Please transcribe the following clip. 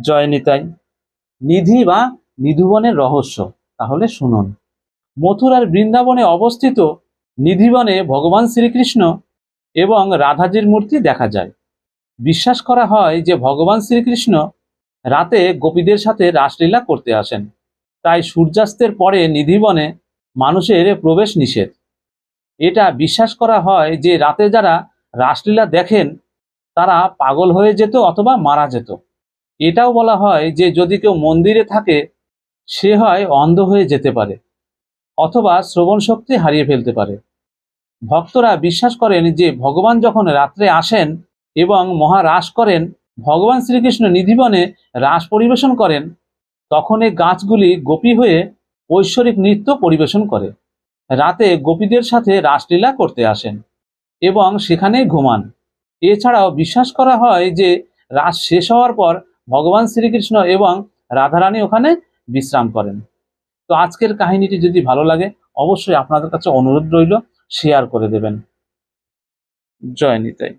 জয় নিতাই নিধি বা নিধুবনের রহস্য, তাহলে শুনুন। মথুরার বৃন্দাবনে অবস্থিত নিধিবনে ভগবান শ্রীকৃষ্ণ এবং রাধাজির মূর্তি দেখা যায়। বিশ্বাস করা হয় যে ভগবান শ্রীকৃষ্ণ রাতে গোপীদের সাথে রাসলীলা করতে আসেন। তাই সূর্যাস্তের পরে নিধিবনে মানুষের প্রবেশ নিষেধ। এটা বিশ্বাস করা হয় যে রাতে যারা রাসলীলা দেখেন, তারা পাগল হয়ে যেত অথবা মারা যেত। এটাও বলা হয় যে যদি কেউ মন্দিরে থাকে, সে হয় অন্ধ হয়ে যেতে পারে, অথবা শ্রবণ শক্তি হারিয়ে ফেলতে পারে। ভক্তরা বিশ্বাস করেন যে ভগবান যখন রাত্রে আসেন এবং মহারাস করেন, ভগবান শ্রীকৃষ্ণ নিধিবনে রাস পরিবেশন করেন, তখন এই গাছগুলি গোপী হয়ে ঐশ্বরিক নৃত্য পরিবেশন করে। রাতে গোপীদের সাথে রাসলীলা করতে আসেন এবং সেখানেই ঘুমান। এছাড়াও বিশ্বাস করা হয় যে রাস শেষ হওয়ার পর ভগবান শ্রীকৃষ্ণ এবং রাধারানী ওখানে বিশ্রাম করেন। তো আজকের কাহিনীটি যদি ভালো লাগে, অবশ্যই আপনাদের কাছে অনুরোধ রইল শেয়ার করে দেবেন। জয় নিতাই।